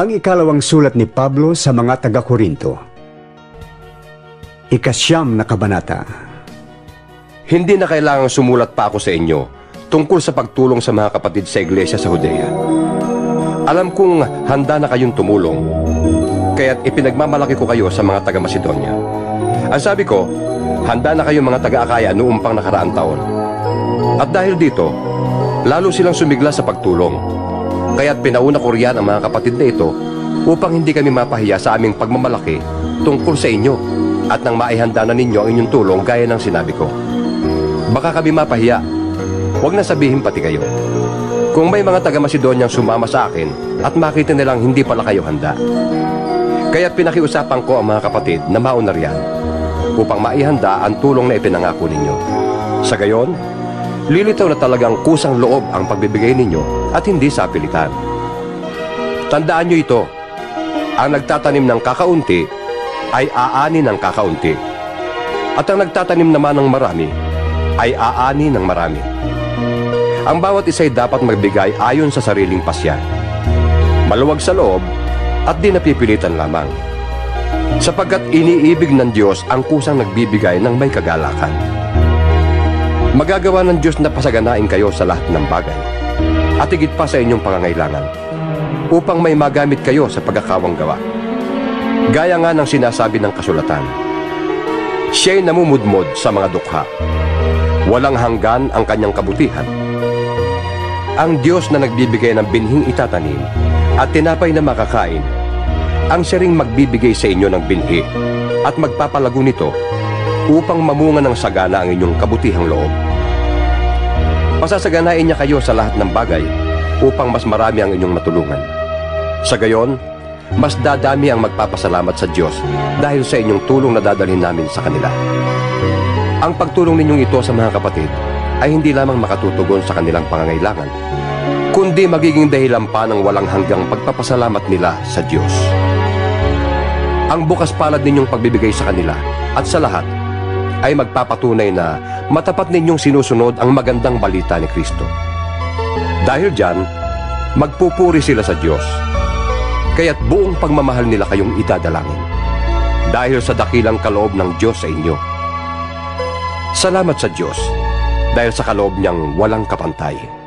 Ang ikalawang sulat ni Pablo sa mga taga-Korinto. Ikasyam na kabanata. Hindi na kailangang sumulat pa ako sa inyo tungkol sa pagtulong sa mga kapatid sa iglesia sa Judea. Alam kong handa na kayong tumulong, kaya't ipinagmamalaki ko kayo sa mga taga-Macedonia. Ang sabi ko, handa na kayong mga taga-Akaya noong pang nakaraang taon. At dahil dito, lalo silang sumigla sa pagtulong. Kaya't pinauna ko riyan ang mga kapatid na ito upang hindi kami mapahiya sa aming pagmamalaki tungkol sa inyo at nang maihanda na ninyo ang inyong tulong gaya ng sinabi ko. Baka kami mapahiya. Huwag na sabihin pati kayo. Kung may mga taga-Macedonyang sumama sa akin at makita nilang hindi pala kayo handa. Kaya pinakiusapan ko ang mga kapatid na mauna riyan upang maihanda ang tulong na ipinangako ninyo. Sa gayon, lilitaw na talagang kusang loob ang pagbibigay ninyo at hindi sa pilitan. Tandaan nyo ito, ang nagtatanim ng kakaunti ay aani ng kakaunti. At ang nagtatanim naman ng marami ay aani ng marami. Ang bawat isa ay dapat magbigay ayon sa sariling pasya. Maluwag sa loob at di napipilitan lamang. Sapagkat iniibig ng Diyos ang kusang nagbibigay ng may kagalakan. Magagawa ng Diyos na pasaganain kayo sa lahat ng bagay at higit pa sa inyong pangangailangan upang may magamit kayo sa pagkakawang gawa. Gaya nga ng sinasabi ng kasulatan, Siya'y namumudmod sa mga dukha. Walang hanggan ang kanyang kabutihan. Ang Diyos na nagbibigay ng binhing itatanim at tinapay na makakain, ang siya ring magbibigay sa inyo ng binhi at magpapalago nito upang mamunga ng sagana ang inyong kabutihang loob. Pasasaganain niya kayo sa lahat ng bagay upang mas marami ang inyong matulungan. Sa gayon, mas dadami ang magpapasalamat sa Diyos dahil sa inyong tulong na dadalhin namin sa kanila. Ang pagtulong ninyong ito sa mga kapatid ay hindi lamang makatutugon sa kanilang pangangailangan, kundi magiging dahilan pa ng walang hanggang pagpapasalamat nila sa Diyos. Ang bukas palad ninyong pagbibigay sa kanila at sa lahat ay magpapatunay na matapat ninyong sinusunod ang magandang balita ni Kristo. Dahil dyan, magpupuri sila sa Diyos kaya't buong pagmamahal nila kayong idadalangin dahil sa dakilang kaloob ng Diyos sa inyo. Salamat sa Diyos dahil sa kaloob niyang walang kapantay.